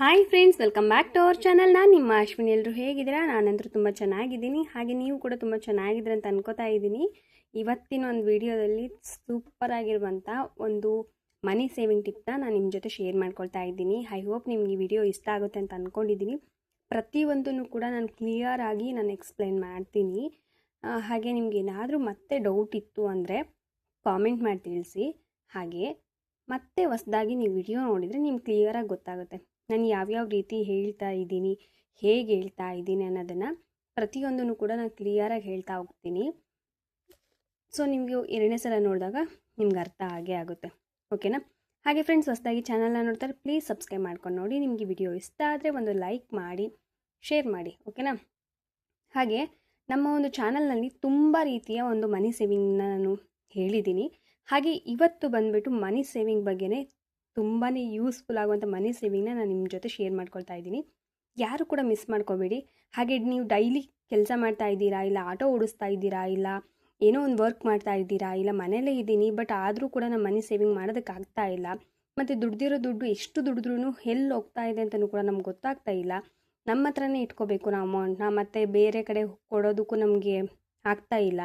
Hi friends welcome back to our channel ನಾನು ನಿಮ್ಮ ಅಶ್ವಿನಿ. ಎಲ್ಲರೂ ಹೇಗಿದ್ದೀರಾ? ನಾನಂತರೂ ತುಂಬ ಚೆನ್ನಾಗಿದ್ದೀನಿ. ಹಾಗೆ ನೀವು ಕೂಡ ತುಂಬ ಚೆನ್ನಾಗಿದ್ದೀರ ಅಂತ ಅನ್ಕೋತಾ ಇದ್ದೀನಿ. ಇವತ್ತಿನ ಒಂದು ವಿಡಿಯೋದಲ್ಲಿ ಸೂಪರ್ ಆಗಿರುವಂಥ ಒಂದು ಮನಿ ಸೇವಿಂಗ್ ಟಿಪ್ನ ನಾನು ನಿಮ್ಮ ಜೊತೆ ಶೇರ್ ಮಾಡ್ಕೊಳ್ತಾ ಇದ್ದೀನಿ. ಐ ಹೋಪ್ ನಿಮ್ಗೆ ಈ ವಿಡಿಯೋ ಇಷ್ಟ ಆಗುತ್ತೆ ಅಂತ ಅಂದ್ಕೊಂಡಿದ್ದೀನಿ ಪ್ರತಿಯೊಂದನ್ನು ಕೂಡ ನಾನು ಕ್ಲಿಯರ್ ಆಗಿ ನಾನು ಎಕ್ಸ್ಪ್ಲೈನ್ ಮಾಡ್ತೀನಿ. ಹಾಗೆ ನಿಮ್ಗೆ ಏನಾದರೂ ಮತ್ತೆ ಡೌಟ್ ಇತ್ತು ಅಂದರೆ ಕಾಮೆಂಟ್ ಮಾಡಿ ತಿಳಿಸಿ. ಹಾಗೆ ಮತ್ತೆ ಹೊಸ್ದಾಗಿ ನೀವು ವಿಡಿಯೋ ನೋಡಿದರೆ ನಿಮ್ಗೆ ಕ್ಲಿಯರಾಗಿ ಗೊತ್ತಾಗುತ್ತೆ. ನಾನು ಯಾವ್ಯಾವ ರೀತಿ ಹೇಳ್ತಾ ಇದ್ದೀನಿ, ಹೇಗೆ ಹೇಳ್ತಾ ಇದ್ದೀನಿ ಅನ್ನೋದನ್ನು ಪ್ರತಿಯೊಂದನ್ನು ಕೂಡ ನಾನು ಕ್ಲಿಯರಾಗಿ ಹೇಳ್ತಾ ಹೋಗ್ತೀನಿ. ಸೊ ನಿಮಗೆ ಎರಡನೇ ಸಲ ನೋಡಿದಾಗ ನಿಮ್ಗೆ ಅರ್ಥ ಆಗೇ ಆಗುತ್ತೆ. ಓಕೆನಾ ಹಾಗೆ ಫ್ರೆಂಡ್ಸ್ ಹೊಸದಾಗಿ ಚಾನಲ್ನ ನೋಡ್ತಾರೆ ಪ್ಲೀಸ್ ಸಬ್ಸ್ಕ್ರೈಬ್ ಮಾಡ್ಕೊಂಡು ನೋಡಿ. ನಿಮಗೆ ವಿಡಿಯೋ ಇಷ್ಟ ಆದರೆ ಒಂದು ಲೈಕ್ ಮಾಡಿ ಶೇರ್ ಮಾಡಿ. ಓಕೆನಾ ಹಾಗೆ ನಮ್ಮ ಒಂದು ಚಾನಲ್ನಲ್ಲಿ ತುಂಬ ರೀತಿಯ ಒಂದು ಮನಿ ಸೇವಿಂಗ್ನ ನಾನು ಹೇಳಿದ್ದೀನಿ. ಹಾಗೆ ಇವತ್ತು ಬಂದುಬಿಟ್ಟು ಮನಿ ಸೇವಿಂಗ್ ಬಗ್ಗೆನೇ ತುಂಬಾ ಯೂಸ್ಫುಲ್ ಆಗುವಂಥ ಮನಿ ಸೇವಿಂಗ್ನ ನಾನು ನಿಮ್ಮ ಜೊತೆ ಶೇರ್ ಮಾಡ್ಕೊಳ್ತಾ ಇದ್ದೀನಿ. ಯಾರು ಕೂಡ ಮಿಸ್ ಮಾಡ್ಕೋಬೇಡಿ. ಹಾಗೆ ನೀವು ಡೈಲಿ ಕೆಲಸ ಮಾಡ್ತಾ ಇದ್ದೀರಾ, ಇಲ್ಲ ಆಟೋ ಓಡಿಸ್ತಾ ಇದ್ದೀರಾ, ಇಲ್ಲ ಏನೋ ಒಂದು ವರ್ಕ್ ಮಾಡ್ತಾ ಇದ್ದೀರಾ, ಇಲ್ಲ ಮನೇಲೇ ಇದ್ದೀನಿ ಬಟ್ ಆದರೂ ಕೂಡ ನಮ್ಮ ಮನಿ ಸೇವಿಂಗ್ ಮಾಡೋದಕ್ಕಾಗ್ತಾ ಇಲ್ಲ. ಮತ್ತು ದುಡ್ದಿರೋ ದುಡ್ಡು ಎಷ್ಟು ದುಡಿದ್ರೂ ಎಲ್ಲಿ ಹೋಗ್ತಾ ಇದೆ ಅಂತಲೂ ಕೂಡ ನಮ್ಗೆ ಗೊತ್ತಾಗ್ತಾ ಇಲ್ಲ. ನಮ್ಮ ಹತ್ರನೇ ಇಟ್ಕೋಬೇಕು ನಾವು ಅಮೌಂಟ್ನ ಮತ್ತು ಬೇರೆ ಕಡೆ ಕೊಡೋದಕ್ಕೂ ನಮಗೆ ಆಗ್ತಾ ಇಲ್ಲ.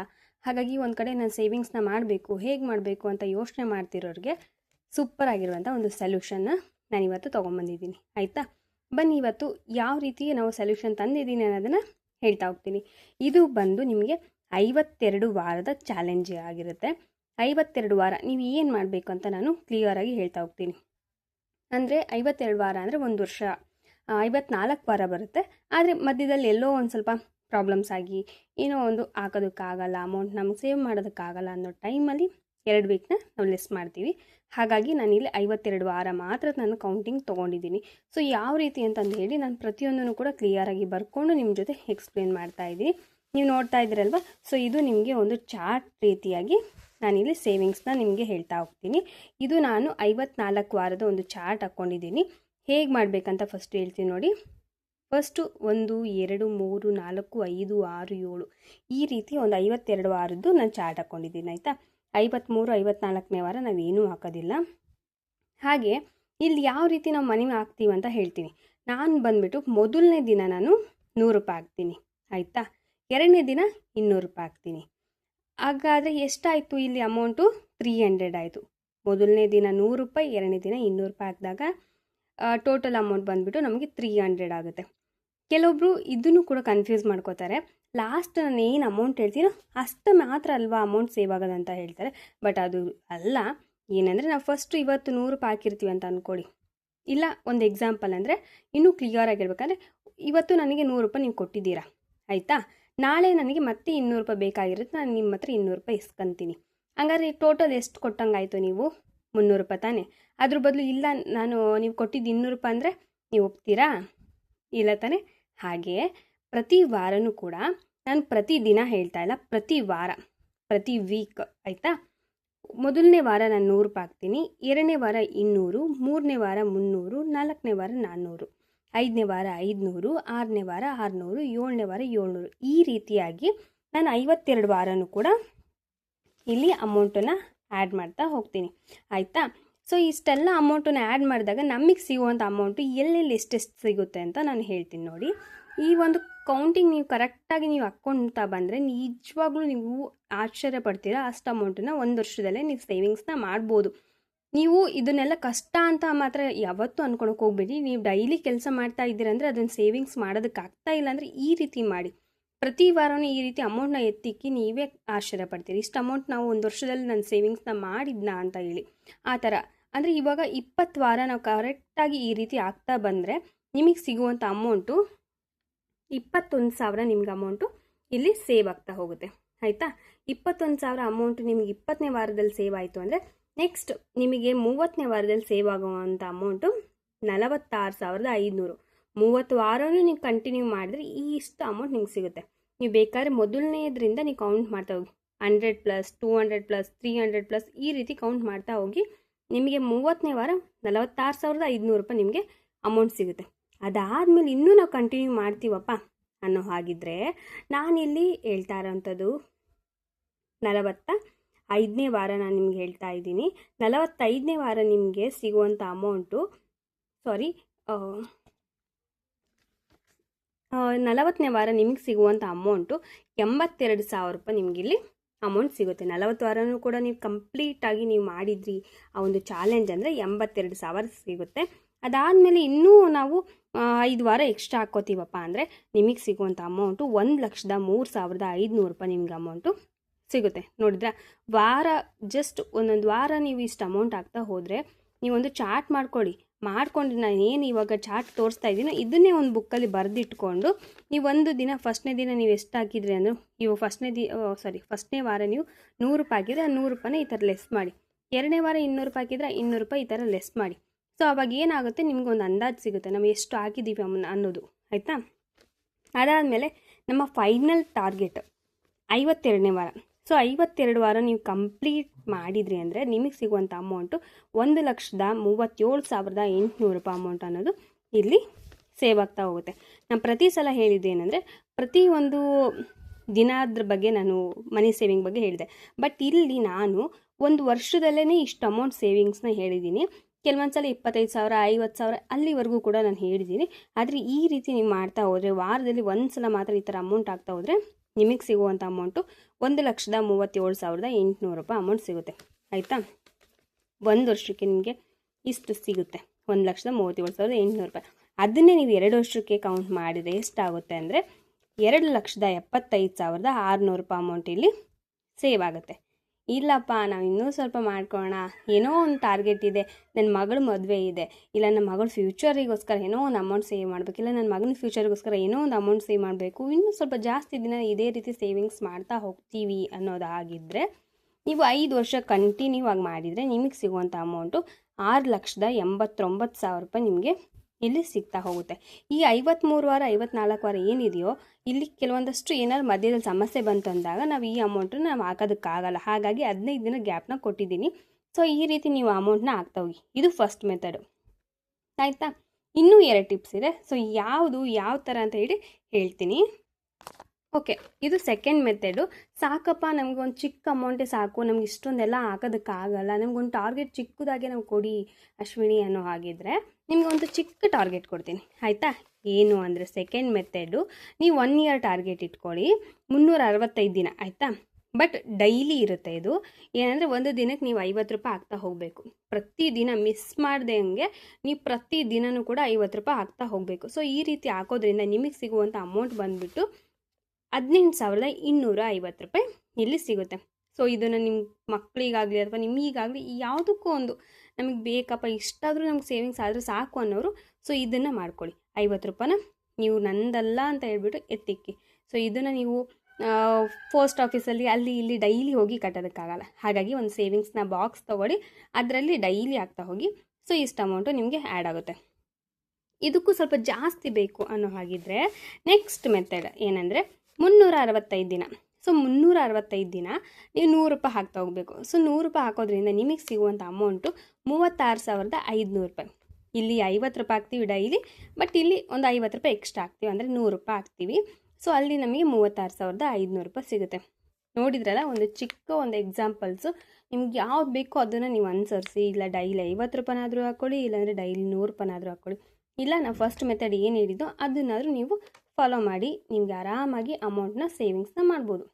ಹಾಗಾಗಿ ಒಂದು ಕಡೆ ನಾನು ಸೇವಿಂಗ್ಸ್ನ ಮಾಡಬೇಕು, ಹೇಗೆ ಮಾಡಬೇಕು ಅಂತ ಯೋಚನೆ ಮಾಡ್ತಿರೋರಿಗೆ ಸೂಪರ್ ಆಗಿರುವಂಥ ಒಂದು ಸೊಲ್ಯೂಷನ್ನ ನಾನಿವತ್ತು ತೊಗೊಂಬಂದಿದ್ದೀನಿ. ಆಯಿತಾ? ಬನ್ನಿ ಇವತ್ತು ಯಾವ ರೀತಿ ನಾವು ಸೊಲ್ಯೂಷನ್ ತಂದಿದ್ದೀನಿ ಅನ್ನೋದನ್ನು ಹೇಳ್ತಾ ಹೋಗ್ತೀನಿ. ಇದು ಬಂದು ನಿಮಗೆ ಐವತ್ತೆರಡು ವಾರದ ಚಾಲೆಂಜ್ ಆಗಿರುತ್ತೆ. ಐವತ್ತೆರಡು ವಾರ ನೀವು ಏನು ಮಾಡಬೇಕು ಅಂತ ನಾನು ಕ್ಲಿಯರಾಗಿ ಹೇಳ್ತಾ ಹೋಗ್ತೀನಿ. ಅಂದರೆ ಐವತ್ತೆರಡು ವಾರ ಅಂದರೆ ಒಂದು ವರ್ಷ. ಐವತ್ನಾಲ್ಕು ವಾರ ಬರುತ್ತೆ. ಆದರೆ ಮಧ್ಯದಲ್ಲಿ ಎಲ್ಲೋ ಒಂದು ಸ್ವಲ್ಪ ಪ್ರಾಬ್ಲಮ್ಸ್ ಆಗಿ ಏನೋ ಒಂದು ಹಾಕೋದಕ್ಕಾಗಲ್ಲ ಅಮೌಂಟ್ ನಮ್ಗೆ ಸೇವ್ ಮಾಡೋದಕ್ಕಾಗಲ್ಲ ಅನ್ನೋ ಟೈಮಲ್ಲಿ ಎರಡು ವೀಕ್ನ ನಾವು ಲೆಸ್ ಮಾಡ್ತೀವಿ. ಹಾಗಾಗಿ ನಾನಿಲ್ಲಿ ಐವತ್ತೆರಡು ವಾರ ಮಾತ್ರ ನಾನು ಕೌಂಟಿಂಗ್ ತೊಗೊಂಡಿದ್ದೀನಿ. ಸೊ ಯಾವ ರೀತಿ ಅಂತಂದು ಹೇಳಿ ನಾನು ಪ್ರತಿಯೊಂದನ್ನು ಕೂಡ ಕ್ಲಿಯರಾಗಿ ಬರ್ಕೊಂಡು ನಿಮ್ಮ ಜೊತೆ ಎಕ್ಸ್ಪ್ಲೇನ್ ಮಾಡ್ತಾ ಇದ್ದೀನಿ. ನೀವು ನೋಡ್ತಾ ಇದ್ದೀರಲ್ವ? ಸೊ ಇದು ನಿಮಗೆ ಒಂದು ಚಾರ್ಟ್ ರೀತಿಯಾಗಿ ನಾನಿಲ್ಲಿ ಸೇವಿಂಗ್ಸ್ನ ನಿಮಗೆ ಹೇಳ್ತಾ ಹೋಗ್ತೀನಿ. ಇದು ನಾನು ಐವತ್ನಾಲ್ಕು ವಾರದ ಒಂದು ಚಾರ್ಟ್ ಹಾಕ್ಕೊಂಡಿದ್ದೀನಿ ಹೇಗೆ ಮಾಡಬೇಕಂತ ಫಸ್ಟ್ ಹೇಳ್ತೀನಿ ನೋಡಿ. ಫಸ್ಟು ಒಂದು, ಎರಡು, ಮೂರು, ನಾಲ್ಕು, ಐದು, ಆರು, ಏಳು ಈ ರೀತಿ ಒಂದು ಐವತ್ತೆರಡು ವಾರದ್ದು ನಾನು ಚಾರ್ಟ್ ಹಾಕ್ಕೊಂಡಿದ್ದೀನಿ ಆಯಿತಾ? ಐವತ್ತ್ಮೂರು ಐವತ್ನಾಲ್ಕನೇ ವಾರ ನಾವೇನೂ ಹಾಕೋದಿಲ್ಲ. ಹಾಗೆ ಇಲ್ಲಿ ಯಾವ ರೀತಿ ನಾವು ಮನೆ ಹಾಕ್ತೀವಿ ಅಂತ ಹೇಳ್ತೀನಿ. ನಾನು ಬಂದುಬಿಟ್ಟು ಮೊದಲನೇ ದಿನ ನಾನು ನೂರು ರೂಪಾಯಿ ಹಾಕ್ತೀನಿ. ಆಯಿತಾ? ಎರಡನೇ ದಿನ ಇನ್ನೂರು ರೂಪಾಯಿ ಹಾಕ್ತೀನಿ. ಹಾಗಾದರೆ ಎಷ್ಟಾಯಿತು ಇಲ್ಲಿ ಅಮೌಂಟು? ತ್ರೀ ಹಂಡ್ರೆಡ್ ಆಯಿತು. ಮೊದಲನೇ ದಿನ ನೂರು ರೂಪಾಯಿ, ಎರಡನೇ ದಿನ ಇನ್ನೂರು ರೂಪಾಯಿ ಹಾಕಿದಾಗ ಟೋಟಲ್ ಅಮೌಂಟ್ ಬಂದುಬಿಟ್ಟು ನಮಗೆ ತ್ರೀ ಹಂಡ್ರೆಡ್ ಆಗುತ್ತೆ. ಕೆಲವೊಬ್ಬರು ಇದನ್ನು ಕೂಡ ಕನ್ಫ್ಯೂಸ್ ಮಾಡ್ಕೋತಾರೆ. ಲಾಸ್ಟ್ ನಾನು ಏನು ಅಮೌಂಟ್ ಹೇಳ್ತೀನೋ ಅಷ್ಟು ಮಾತ್ರ ಅಲ್ವಾ ಅಮೌಂಟ್ ಸೇವ್ ಆಗೋದಂತ ಹೇಳ್ತಾರೆ. ಬಟ್ ಅದು ಅಲ್ಲ, ಏನಂದರೆ ನಾವು ಫಸ್ಟು ಇವತ್ತು ನೂರು ರೂಪಾಯಿ ಹಾಕಿರ್ತೀವಿ ಅಂತ ಅಂದ್ಕೊಳ್ಳಿ ಇಲ್ಲ, ಒಂದು ಎಕ್ಸಾಂಪಲ್ ಅಂದರೆ ಇನ್ನೂ ಕ್ಲಿಯರ್ ಆಗಿರ್ಬೇಕಂದ್ರೆ ಇವತ್ತು ನನಗೆ ನೂರು ರೂಪಾಯಿ ನೀವು ಕೊಟ್ಟಿದ್ದೀರಾ? ಆಯಿತಾ? ನಾಳೆ ನನಗೆ ಮತ್ತೆ ಇನ್ನೂರು ರೂಪಾಯಿ ಬೇಕಾಗಿರುತ್ತೆ. ನಾನು ನಿಮ್ಮ ಹತ್ರ ಇನ್ನೂರು ರೂಪಾಯಿ ಇಸ್ಕೊಂತೀನಿ. ಹಂಗಾದ್ರೆ ಟೋಟಲ್ ಎಷ್ಟು ಕೊಟ್ಟಂಗಾಯಿತು ನೀವು? ಮುನ್ನೂರು ರೂಪಾಯಿ ತಾನೇ? ಅದ್ರ ಬದಲು ಇಲ್ಲ, ನಾನು ನೀವು ಕೊಟ್ಟಿದ್ದು ಇನ್ನೂರು ರೂಪಾಯಿ ಅಂದರೆ ನೀವು ಒಪ್ತೀರಾ? ಇಲ್ಲ ತಾನೇ? ಹಾಗೆ ಪ್ರತಿ ವಾರನೂ ಕೂಡ ನಾನು ಪ್ರತಿ ದಿನ ಹೇಳ್ತಾ ಇಲ್ಲ, ಪ್ರತಿ ವಾರ, ಪ್ರತಿ ವೀಕ್ ಆಯಿತಾ? ಮೊದಲನೇ ವಾರ ನಾನು ನೂರು ರೂಪಾಯಿ ಎರಡನೇ ವಾರ ಇನ್ನೂರು, ಮೂರನೇ ವಾರ ಮುನ್ನೂರು, ನಾಲ್ಕನೇ ವಾರ ನಾನ್ನೂರು ಐದನೇ ವಾರ ಐದುನೂರು, ಆರನೇ ವಾರ ಆರುನೂರು, ಏಳನೇ ವಾರ ಏಳ್ನೂರು. ಈ ರೀತಿಯಾಗಿ ನಾನು ಐವತ್ತೆರಡು ವಾರನೂ ಕೂಡ ಇಲ್ಲಿ ಅಮೌಂಟನ್ನು ಆ್ಯಡ್ ಮಾಡ್ತಾ ಹೋಗ್ತೀನಿ. ಆಯಿತಾ? ಸೊ ಇಷ್ಟೆಲ್ಲ ಅಮೌಂಟನ್ನು ಆ್ಯಡ್ ಮಾಡಿದಾಗ ನಮಗೆ ಸಿಗುವಂಥ ಅಮೌಂಟು ಎಲ್ಲೆಲ್ಲಿ ಎಷ್ಟೆಷ್ಟು ಸಿಗುತ್ತೆ ಅಂತ ನಾನು ಹೇಳ್ತೀನಿ ನೋಡಿ. ಈ ಒಂದು ಕೌಂಟಿಂಗ್ ನೀವು ಕರೆಕ್ಟಾಗಿ ನೀವು ಹಾಕ್ಕೊಳ್ತಾ ಬಂದರೆ ನಿಜವಾಗ್ಲೂ ನೀವು ಆಶ್ಚರ್ಯ ಪಡ್ತೀರಾ ಅಷ್ಟು ಅಮೌಂಟನ್ನು ಒಂದು ವರ್ಷದಲ್ಲೇ ನೀವು ಸೇವಿಂಗ್ಸ್ನ ಮಾಡ್ಬೋದು. ನೀವು ಇದನ್ನೆಲ್ಲ ಕಷ್ಟ ಅಂತ ಮಾತ್ರ ಯಾವತ್ತೂ ಅನ್ಕೊಳಕ್ಕೆ ಹೋಗ್ಬೇಡಿ. ನೀವು ಡೈಲಿ ಕೆಲಸ ಮಾಡ್ತಾ ಇದ್ದೀರಂದರೆ ಅದನ್ನು ಸೇವಿಂಗ್ಸ್ ಮಾಡೋದಕ್ಕೆ ಆಗ್ತಾ ಇಲ್ಲ ಅಂದರೆ ಈ ರೀತಿ ಮಾಡಿ. ಪ್ರತಿ ವಾರವೂ ಈ ರೀತಿ ಅಮೌಂಟ್ನ ಎತ್ತಿಕ್ಕಿ ನೀವೇ ಆಶ್ಚರ್ಯ ಪಡ್ತೀರಿ. ಇಷ್ಟು ಅಮೌಂಟ್ ನಾವು ಒಂದು ವರ್ಷದಲ್ಲಿ ನನ್ನ ಸೇವಿಂಗ್ಸ್ನ ಮಾಡಿದ್ನಾ ಅಂತ ಹೇಳಿ. ಆ ಥರ. ಅಂದರೆ ಇವಾಗ ಇಪ್ಪತ್ತು ವಾರ ನಾವು ಕರೆಕ್ಟಾಗಿ ಈ ರೀತಿ ಆಗ್ತಾ ಬಂದರೆ ನಿಮಗೆ ಸಿಗುವಂಥ ಅಮೌಂಟು ಇಪ್ಪತ್ತೊಂದು ಸಾವಿರ ನಿಮ್ಗೆ ಅಮೌಂಟು ಇಲ್ಲಿ ಸೇವ್ ಆಗ್ತಾ ಹೋಗುತ್ತೆ. ಆಯಿತಾ? ಇಪ್ಪತ್ತೊಂದು ಸಾವಿರ ಅಮೌಂಟು ನಿಮ್ಗೆ ಇಪ್ಪತ್ತನೇ ವಾರದಲ್ಲಿ ಸೇವ್ ಆಯಿತು ಅಂದರೆ ನೆಕ್ಸ್ಟ್ ನಿಮಗೆ ಮೂವತ್ತನೇ ವಾರದಲ್ಲಿ ಸೇವ್ ಆಗುವಂಥ ಅಮೌಂಟು ನಲವತ್ತಾರು ಸಾವಿರದ ಐದುನೂರು. ಮೂವತ್ತು ವಾರವೂ ನೀವು ಕಂಟಿನ್ಯೂ ಮಾಡಿದ್ರೆ ಈ ಇಷ್ಟು ಅಮೌಂಟ್ ನಿಮ್ಗೆ ಸಿಗುತ್ತೆ. ನೀವು ಬೇಕಾದ್ರೆ ಮೊದಲನೇದ್ರಿಂದ ನೀವು ಕೌಂಟ್ ಮಾಡ್ತಾ ಹೋಗಿ. Hundred plus two hundred plus three hundred plus ಈ ರೀತಿ ಕೌಂಟ್ ಮಾಡ್ತಾ ಹೋಗಿ ನಿಮಗೆ ಮೂವತ್ತನೇ ವಾರ ನಲವತ್ತಾರು ಸಾವಿರದ ಐದುನೂರು ರೂಪಾಯಿ ನಿಮಗೆ ಅಮೌಂಟ್ ಸಿಗುತ್ತೆ. ಅದಾದಮೇಲೆ ಇನ್ನೂ ನಾವು ಕಂಟಿನ್ಯೂ ಮಾಡ್ತೀವಪ್ಪ ಅನ್ನೋ ಹಾಗಿದ್ರೆ ನಾನಿಲ್ಲಿ ಹೇಳ್ತಾ ಇರೋವಂಥದ್ದು ನಲವತ್ತ ಐದನೇ ವಾರ ನಾನು ನಿಮ್ಗೆ ಹೇಳ್ತಾ ಇದ್ದೀನಿ. ನಲವತ್ತೈದನೇ ವಾರ ನಿಮಗೆ ಸಿಗುವಂಥ ಅಮೌಂಟು ಸಾರಿ ನಲವತ್ತನೇ ವಾರ ನಿಮಗೆ ಸಿಗುವಂಥ ಅಮೌಂಟು ಎಂಬತ್ತೆರಡು ಸಾವಿರ ರೂಪಾಯಿ ನಿಮಗಿಲ್ಲಿ ಅಮೌಂಟ್ ಸಿಗುತ್ತೆ. ನಲವತ್ತು ವಾರನೂ ಕೂಡ ನೀವು ಕಂಪ್ಲೀಟಾಗಿ ನೀವು ಮಾಡಿದ್ರಿ, ಆ ಒಂದು ಚಾಲೆಂಜ್ ಅಂದರೆ ಎಂಬತ್ತೆರಡು ಸಾವಿರ ಸಿಗುತ್ತೆ. ಅದಾದಮೇಲೆ ಇನ್ನೂ ನಾವು ಐದು ವಾರ ಎಕ್ಸ್ಟ್ರಾ ಹಾಕ್ಕೋತೀವಪ್ಪ ಅಂದರೆ ನಿಮಗೆ ಸಿಗುವಂಥ ಅಮೌಂಟು ಒಂದು ಲಕ್ಷದ ಮೂರು ಸಾವಿರದ ಐದುನೂರು ರೂಪಾಯಿ ನಿಮ್ಗೆ ಅಮೌಂಟು ಸಿಗುತ್ತೆ. ನೋಡಿದ್ರೆ? ವಾರ ಜಸ್ಟ್ ಒಂದೊಂದು ವಾರ ನೀವು ಇಷ್ಟು ಅಮೌಂಟ್ ಹಾಕ್ತಾ ಹೋದರೆ ನೀವೊಂದು ಚಾರ್ಟ್ ಮಾಡ್ಕೊಳ್ಳಿ ಮಾಡ್ಕೊಂಡು ನಾನು ಏನು ಇವಾಗ ಚಾರ್ಟ್ ತೋರಿಸ್ತಾ ಇದ್ದೀನೋ ಇದನ್ನೇ ಒಂದು ಬುಕ್ಕಲ್ಲಿ ಬರೆದಿಟ್ಕೊಂಡು ನೀವು ಒಂದು ದಿನ ಫಸ್ಟ್ನೇ ದಿನ ನೀವು ಎಷ್ಟು ಹಾಕಿದ್ರಿ ಅಂದರೆ ನೀವು ಫಸ್ಟ್ನೇ ದಿ ಸಾರಿ ಫಸ್ಟ್ನೇ ವಾರ ನೀವು ನೂರು ರೂಪಾಯಿ ಹಾಕಿದ್ರೆ ಆ ನೂರು ರೂಪಾಯಿನ ಈ ಥರ ಲೆಸ್ ಮಾಡಿ. ಎರಡನೇ ವಾರ ಇನ್ನೂರು ರೂಪಾಯಿ ಹಾಕಿದ್ರೆ ಇನ್ನೂರು ರೂಪಾಯಿ ಈ ಥರ ಲೆಸ್ ಮಾಡಿ. ಸೊ ಅವಾಗ ಏನಾಗುತ್ತೆ? ನಿಮ್ಗೊಂದು ಅಂದಾಜು ಸಿಗುತ್ತೆ ನಾವು ಎಷ್ಟು ಹಾಕಿದ್ದೀವಿ ಅನ್ನೋದು. ಆಯಿತಾ? ಅದಾದಮೇಲೆ ನಮ್ಮ ಫೈನಲ್ ಟಾರ್ಗೆಟ್ ಐವತ್ತೆರಡನೇ ವಾರ. ಸೊ ಐವತ್ತೆರಡು ವಾರ ನೀವು ಕಂಪ್ಲೀಟ್ ಮಾಡಿದ್ರಿ ಅಂದರೆ ನಿಮಗೆ ಸಿಗುವಂಥ ಅಮೌಂಟು ಒಂದು ಲಕ್ಷದ ಮೂವತ್ತೇಳು ಸಾವಿರದ ಎಂಟುನೂರು ರೂಪಾಯಿ ಅಮೌಂಟ್ ಅನ್ನೋದು ಇಲ್ಲಿ ಸೇವ್ ಆಗ್ತಾ ಹೋಗುತ್ತೆ. ನಾನು ಪ್ರತಿ ಸಲ ಏನಂದರೆ, ಪ್ರತಿ ಒಂದು ದಿನದ್ರ ಬಗ್ಗೆ ನಾನು ಮನಿ ಸೇವಿಂಗ್ ಬಗ್ಗೆ ಹೇಳಿದೆ. ಬಟ್ ಇಲ್ಲಿ ನಾನು ಒಂದು ವರ್ಷದಲ್ಲೇ ಇಷ್ಟು ಅಮೌಂಟ್ ಸೇವಿಂಗ್ಸ್ನ ಹೇಳಿದ್ದೀನಿ. ಕೆಲವೊಂದು ಸಲ ಇಪ್ಪತ್ತೈದು ಸಾವಿರ, ಐವತ್ತು ಸಾವಿರ ಅಲ್ಲಿವರೆಗೂ ಕೂಡ ನಾನು ಹೇಳಿದ್ದೀನಿ. ಆದರೆ ಈ ರೀತಿ ನೀವು ಮಾಡ್ತಾ ಹೋದರೆ ವಾರದಲ್ಲಿ ಒಂದು ಸಲ ಮಾತ್ರ ಈ ಥರ ಅಮೌಂಟ್ ಆಗ್ತಾ ಹೋದರೆ ನಿಮಗೆ ಸಿಗುವಂಥ ಅಮೌಂಟು ಒಂದು ಲಕ್ಷದ ಮೂವತ್ತೇಳು ಸಾವಿರದ ಎಂಟುನೂರು ರೂಪಾಯಿ ಅಮೌಂಟ್ ಸಿಗುತ್ತೆ. ಆಯಿತಾ? ಒಂದು ವರ್ಷಕ್ಕೆ ನಿಮಗೆ ಇಷ್ಟು ಸಿಗುತ್ತೆ. ಒಂದು ಲಕ್ಷದ ಮೂವತ್ತೇಳು ಸಾವಿರದ ಎಂಟುನೂರು ರೂಪಾಯಿ. ಅದನ್ನೇ ನೀವು ಎರಡು ವರ್ಷಕ್ಕೆ ಕೌಂಟ್ ಮಾಡಿದರೆ ಎಷ್ಟಾಗುತ್ತೆ ಅಂದರೆ ಎರಡು ಲಕ್ಷದ ಎಪ್ಪತ್ತೈದು ಸಾವಿರದ ಆರುನೂರು ರೂಪಾಯಿ ಅಮೌಂಟ್ ಇಲ್ಲಿ ಸೇವ್ ಆಗುತ್ತೆ. ಇಲ್ಲಪ್ಪ, ನಾವು ಇನ್ನೂ ಸ್ವಲ್ಪ ಮಾಡ್ಕೊಳ್ಳೋಣ ಏನೋ ಒಂದು ಟಾರ್ಗೆಟ್ ಇದೆ. ನನ್ನ ಮಗಳ ಮದುವೆ ಇದೆ. ಇಲ್ಲ ನನ್ನ ಮಗಳ ಫ್ಯೂಚರಿಗೋಸ್ಕರ ಏನೋ ಒಂದು ಅಮೌಂಟ್ ಸೇವ್ ಮಾಡಬೇಕು. ಇಲ್ಲ ನನ್ನ ಮಗನ ಫ್ಯೂಚರಿಗೋಸ್ಕರ ಏನೋ ಒಂದು ಅಮೌಂಟ್ ಸೇವ್ ಮಾಡಬೇಕು. ಇನ್ನೂ ಸ್ವಲ್ಪ ಜಾಸ್ತಿ ದಿನ ಇದೇ ರೀತಿ ಸೇವಿಂಗ್ಸ್ ಮಾಡ್ತಾ ಹೋಗ್ತೀವಿ ಅನ್ನೋದಾಗಿದ್ದರೆ ನೀವು ಐದು ವರ್ಷ ಕಂಟಿನ್ಯೂ ಆಗಿ ಮಾಡಿದರೆ ನಿಮಗೆ ಸಿಗುವಂಥ ಅಮೌಂಟು ಆರು ಲಕ್ಷದ ಎಂಬತ್ತೊಂಬತ್ತು ಸಾವಿರ ರೂಪಾಯಿ ನಿಮಗೆ ಇಲ್ಲಿ ಸಿಗ್ತಾ ಹೋಗುತ್ತೆ. ಈ ಐವತ್ತ್ಮೂರು ವಾರ, ಐವತ್ನಾಲ್ಕು ವಾರ ಏನಿದೆಯೋ, ಇಲ್ಲಿ ಕೆಲವೊಂದಷ್ಟು ಏನಾದ್ರು ಮಧ್ಯದಲ್ಲಿ ಸಮಸ್ಯೆ ಬಂತು ಅಂದಾಗ ನಾವು ಈ ಅಮೌಂಟನ್ನ ನಾವು ಹಾಕೋದಕ್ಕಾಗಲ್ಲ. ಹಾಗಾಗಿ ಹದಿನೈದು ದಿನ ಗ್ಯಾಪ್ನ ಕೊಟ್ಟಿದ್ದೀನಿ. ಸೊ ಈ ರೀತಿ ನೀವು ಅಮೌಂಟ್ನ ಹಾಕ್ತಾ ಹೋಗಿ. ಇದು ಫಸ್ಟ್ ಮೆಥಡು ಆಯಿತಾ? ಇನ್ನೂ ಎರಡು ಟಿಪ್ಸ್ ಇದೆ. ಸೊ ಯಾವುದು, ಯಾವ ಥರ ಅಂತ ಹೇಳಿ ಹೇಳ್ತೀನಿ. ಓಕೆ ಇದು ಸೆಕೆಂಡ್ ಮೆಥಡು ಸಾಕಪ್ಪ ನಮ್ಗೆ ಒಂದು ಚಿಕ್ಕ ಅಮೌಂಟೇ ಸಾಕು. ನಮ್ಗೆ ಇಷ್ಟೊಂದೆಲ್ಲ ಹಾಕೋದಕ್ಕಾಗಲ್ಲ. ನಮ್ಗೊಂದು ಟಾರ್ಗೆಟ್ ಚಿಕ್ಕದಾಗೆ ನಾವು ಕೊಡಿ ಅಶ್ವಿನಿ ಅನ್ನೋ ಹಾಗಿದ್ರೆ ನಿಮ್ಗೆ ಒಂದು ಚಿಕ್ಕ ಟಾರ್ಗೆಟ್ ಕೊಡ್ತೀನಿ. ಆಯಿತಾ? ಏನು ಅಂದರೆ ಸೆಕೆಂಡ್ ಮೆಥಡು ನೀವು ಒನ್ ಇಯರ್ ಟಾರ್ಗೆಟ್ ಇಟ್ಕೊಳ್ಳಿ. ಮುನ್ನೂರ ಅರವತ್ತೈದು ದಿನ, ಆಯಿತಾ? ಬಟ್ ಡೈಲಿ ಇರುತ್ತೆ ಇದು. ಏನಂದರೆ ಒಂದು ದಿನಕ್ಕೆ ನೀವು ಐವತ್ತು ರೂಪಾಯಿ ಹಾಕ್ತಾ ಹೋಗಬೇಕು. ಪ್ರತಿದಿನ ಮಿಸ್ ಮಾಡದೆ ಹಂಗೆ ನೀವು ಪ್ರತಿ ದಿನವೂ ಕೂಡ ಐವತ್ತು ರೂಪಾಯಿ ಹಾಕ್ತಾ ಹೋಗಬೇಕು. ಸೊ ಈ ರೀತಿ ಹಾಕೋದ್ರಿಂದ ನಿಮಗೆ ಸಿಗುವಂಥ ಅಮೌಂಟ್ ಬಂದುಬಿಟ್ಟು ಹದಿನೆಂಟು ಸಾವಿರದ ಇನ್ನೂರ ಐವತ್ತು ರೂಪಾಯಿ ಇಲ್ಲಿ ಸಿಗುತ್ತೆ. ಸೊ ಇದನ್ನು ನಿಮ್ಮ ಮಕ್ಕಳಿಗಾಗಲಿ ಅಥವಾ ನಿಮಗಾಗಲಿ ಯಾವುದಕ್ಕೂ ಒಂದು ನಮಗೆ ಬೇಕಪ್ಪ, ಇಷ್ಟಾದರೂ ನಮ್ಗೆ ಸೇವಿಂಗ್ಸ್ ಆದರೆ ಸಾಕು ಅನ್ನೋರು ಸೊ ಇದನ್ನು ಮಾಡ್ಕೊಳ್ಳಿ. ಐವತ್ತು ರೂಪಾಯಿನ ನೀವು ನಂದಲ್ಲ ಅಂತ ಹೇಳ್ಬಿಟ್ಟು ಎತ್ತಿಕ್ಕಿ. ಸೊ ಇದನ್ನು ನೀವು ಪೋಸ್ಟ್ ಆಫೀಸಲ್ಲಿ ಅಲ್ಲಿ ಇಲ್ಲಿ ಡೈಲಿ ಹೋಗಿ ಕಟ್ಟೋದಕ್ಕಾಗಲ್ಲ. ಹಾಗಾಗಿ ಒಂದು ಸೇವಿಂಗ್ಸ್ನ ಬಾಕ್ಸ್ ತೊಗೊಳ್ಳಿ, ಅದರಲ್ಲಿ ಡೈಲಿ ಆಗ್ತಾ ಹೋಗಿ ಸೊ ಇಷ್ಟು ಅಮೌಂಟು ನಿಮಗೆ ಆ್ಯಡ್ ಆಗುತ್ತೆ. ಇದಕ್ಕೂ ಸ್ವಲ್ಪ ಜಾಸ್ತಿ ಬೇಕು ಅನ್ನೋ ಹಾಗಿದ್ರೆ ನೆಕ್ಸ್ಟ್ ಮೆಥಡ್ ಏನಂದರೆ ಮುನ್ನೂರ ಅರವತ್ತೈದು ದಿನ. ಸೊ ಮುನ್ನೂರ ಅರವತ್ತೈದು ದಿನ ನೀವು ನೂರು ರೂಪಾಯಿ ಹಾಕ್ತಾ ಹೋಗಬೇಕು. ಸೊ ನೂರು ರೂಪಾಯಿ ಹಾಕೋದ್ರಿಂದ ನಿಮಗೆ ಸಿಗುವಂಥ ಅಮೌಂಟು ಮೂವತ್ತಾರು ಸಾವಿರದ ಐದುನೂರು ರೂಪಾಯಿ. ಇಲ್ಲಿ ಐವತ್ತು ರೂಪಾಯಿ ಹಾಕ್ತೀವಿ ಡೈಲಿ ಬಟ್ ಇಲ್ಲಿ ಒಂದು ಐವತ್ತು ರೂಪಾಯಿ ಎಕ್ಸ್ಟ್ರಾ ಹಾಕ್ತೀವಿ. ಅಂದರೆ ನೂರು ರೂಪಾಯಿ ಹಾಕ್ತೀವಿ. ಸೊ ಅಲ್ಲಿ ನಮಗೆ ಮೂವತ್ತಾರು ಸಾವಿರದ ಐದುನೂರು ರೂಪಾಯಿ ಸಿಗುತ್ತೆ. ನೋಡಿದ್ರಲ್ಲ, ಒಂದು ಚಿಕ್ಕ ಒಂದು ಎಕ್ಸಾಂಪಲ್ಸು ನಿಮ್ಗೆ ಯಾವ್ದು ಬೇಕೋ ಅದನ್ನು ನೀವು ಅನುಸರಿಸಿ, ಇಲ್ಲ ಡೈಲಿ ಐವತ್ತು ರೂಪಾಯಿನಾದರೂ ಹಾಕ್ಕೊಳ್ಳಿ, ಇಲ್ಲಾಂದರೆ ಡೈಲಿ ನೂರು ರೂಪಾಯಿನಾದರೂ ಹಾಕ್ಕೊಳ್ಳಿ. ಇಲ್ಲ ನಾವು ಫಸ್ಟ್ ಮೆಥಡ್ ಏನು ಹೇಳಿದ್ದೋ ಅದನ್ನಾದರೂ ನೀವು ಫಾಲೋ ಮಾಡಿ, ನಿಮಗೆ ಆರಾಮಾಗಿ ಅಮೌಂಟ್ನ ಸೇವಿಂಗ್ಸ್ನ ಮಾಡ್ಬೋದು.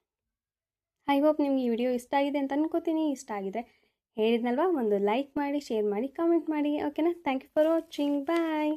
ಐ ಹೋಪ್ ನಿಮ್ಗೆ ಈ ವಿಡಿಯೋ ಇಷ್ಟ ಆಗಿದೆ ಅಂತ ಅನ್ಕೋತೀನಿ. ಇಷ್ಟ ಆಗಿದೆ ಹೇಳಿದ್ನಲ್ವಾ? ಒಂದು ಲೈಕ್ ಮಾಡಿ ಶೇರ್ ಮಾಡಿ ಕಾಮೆಂಟ್ ಮಾಡಿ. ಓಕೆನಾ thank you for watching bye